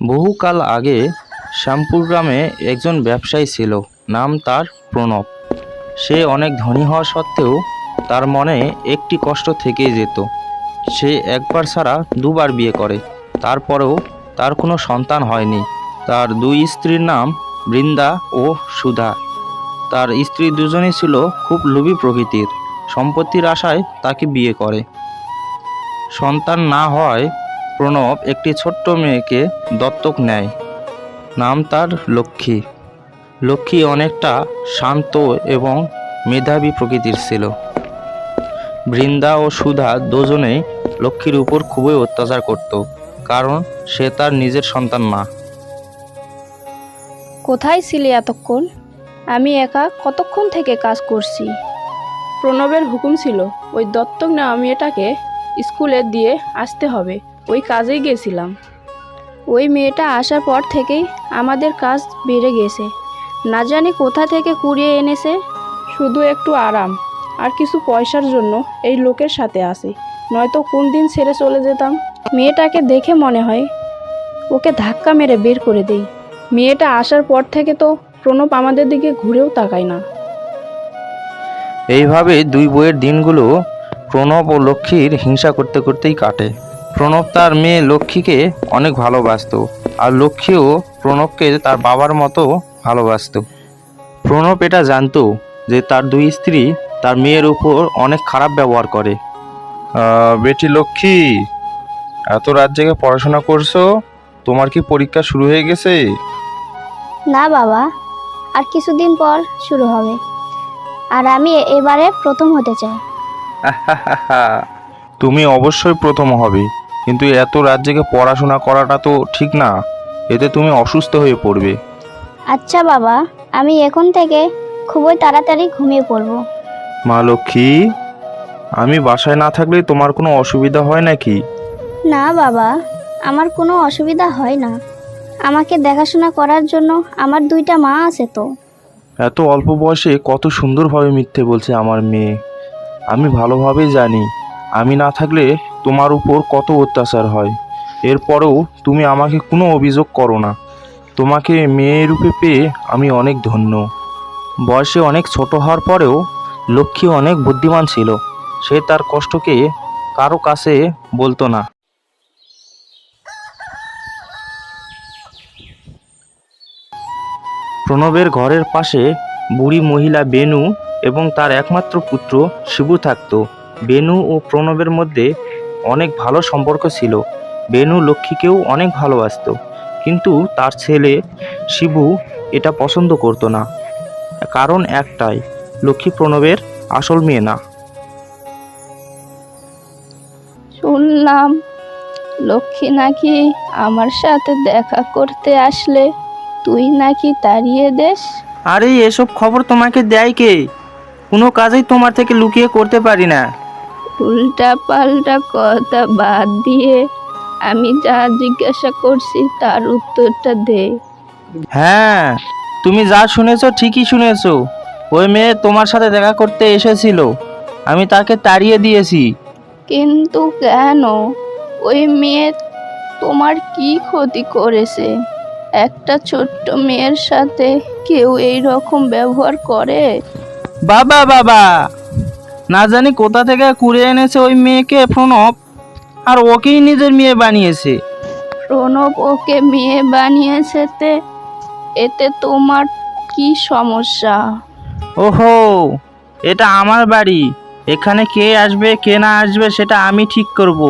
বহুকাল আগে শ্যামপুর গ্রামে একজন ব্যবসায়ী ছিল, নাম তার প্রণব। সে অনেক ধনী হওয়া সত্ত্বেও তার মনে একটি কষ্ট থেকেই যেত। সে একবার ছাড়া দুবার বিয়ে করে, তারপরেও তার কোনো সন্তান হয়নি। তার দুই স্ত্রীর নাম বৃন্দা ও সুধা। তার স্ত্রী দুজনেই ছিল খুব লোভী প্রকৃতির, সম্পত্তির আশায় তাকে বিয়ে করে। সন্তান না হওয়ায় প্রণব একটি ছোট্ট মেয়েকে দত্তক নেয়। নাম তার লক্ষ্মী। লক্ষ্মী অনেকটা শান্ত এবং মেধাবী প্রকৃতির ছিল। বৃন্দা ও সুধা দুজনেই লক্ষ্মীর উপর খুবই অত্যাচার করত, কারণ সে তার নিজের সন্তান না কোথায় ছিলে এতক্ষণ? আমি একা কতক্ষণ থেকে কাজ করছি? প্রণবের হুকুম ছিল, ওই দত্তক নেওয়া মেয়েটাকে স্কুলে দিয়ে আসতে হবে। ওই কাজেই গেছিলাম। ওই মেয়েটা আসার পর থেকেই আমাদের কাজ বেড়ে গেছে। না জানি কোথা থেকে কুড়িয়ে এনেছে, শুধু একটু আরাম আর কিছু পয়সার জন্য এই লোকের সাথে আসি নয়তো কোন দিন ছেড়ে চলে যেতাম। মেয়েটাকে দেখে মনে হয় ওকে ধাক্কা মেরে বের করে দেই। মেয়েটা আসার পর থেকে তো প্রণব আমাদের দিকে ঘুরেও তাকায় না। এইভাবে দুই বইয়ের দিনগুলো প্রণব ও লক্ষ্মীর হিংসা করতে করতেই কাটে। প্রণব তার মেয়ে লক্ষ্মীকে অনেক ভালোবাসতো আর লক্ষ্মীও প্রণবকে তার বাবার মতো ভালোবাসতো। প্রণব এটা জানতো যে তার দুই স্ত্রী তার মেয়ের উপর অনেক খারাপ ব্যবহার করে। বেটি লক্ষ্মী এত রাত জেগে পড়াশোনা করছ তোমার কি পরীক্ষা শুরু হয়ে গেছে? না বাবা আর কিছুদিন পর শুরু হবে। আর আমি এবারে প্রথম হতে চাই। তুমি অবশ্যই প্রথম হবে। কিন্তু এত রাত জেগে পড়াশোনা করাটা তো ঠিক না। এতে তুমি অসুস্থ হয়ে পড়বে। আচ্ছা বাবা আমি এখন থেকে খুবই তাড়াতাড়ি ঘুমিয়ে পড়ব। মা লক্ষ্মী আমি বাসায় না থাকলে তোমার কোনো অসুবিধা হয় নাকি? না বাবা আমার কোনো অসুবিধা হয় না। আমাকে দেখাশোনা করার জন্য আমার দুইটা মা আছে তো। এত অল্প বয়সে কত সুন্দরভাবে মিথ্যে বলছে আমার মেয়ে। আমি ভালোভাবেই জানি। আমি না থাকলে তোমার উপর কত অত্যাচার হয়। এরপরেও তুমি আমাকে কোনো অভিযোগ করো না। তোমাকে মেয়ে রূপে পেয়ে আমি অনেক ধন্য। বয়সে অনেক ছোট হওয়ার পরেও লক্ষ্মী অনেক বুদ্ধিমান ছিল। সে তার কষ্টকে কারও কাছে বলতো না। প্রণবের ঘরের পাশে বুড়ি মহিলা বেনু এবং তার একমাত্র পুত্র শিবু থাকত। বেনু ও প্রণবের মধ্যে অনেক ভালো সম্পর্ক ছিল। বেনু লক্ষ্মীকেও অনেক ভালোবাসতো কিন্তু তার ছেলে শিবু এটা পছন্দ করতো না। কারণ একটাই লক্ষ্মী প্রণবের আসল মেয়ে না। শুনলাম লক্ষ্মী নাকি আমার সাথে দেখা করতে আসলে। তুই নাকি তাড়িয়ে দেস? আরে এসব খবর তোমাকে দেয় কে? কোনো কাজেই তোমার থেকে লুকিয়ে করতে পারি না। উল্টা পাল্টা কথা বাদ দিয়ে আমি যা জিজ্ঞাসা করছি তার উত্তরটা দে। হ্যাঁ তুমি যা শুনেছো ঠিকই শুনেছো। ওই মেয়ে তোমার সাথে দেখা করতে এসেছিল। আমি তাকে তাড়িয়ে দিয়েছি। কিন্তু কেন? ওই মেয়ে তোমার কি ক্ষতি করেছে? একটা ছোট্ট মেয়ের সাথে কেউ এই রকম ব্যবহার করে? বাবা বাবা! না জানি কোথা থেকে কুড়ে এনেছে ওই মেয়েকে প্রণব আর ওকেই নিজের মেয়ে বানিয়েছে। প্রণব ওকে মেয়ে বানিয়েছে তে এতে তোমার কি সমস্যা? ওহো এটা আমার বাড়ি। এখানে কে আসবে কে না আসবে সেটা আমি ঠিক করব।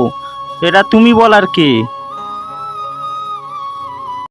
এটা তুমি বলার কে?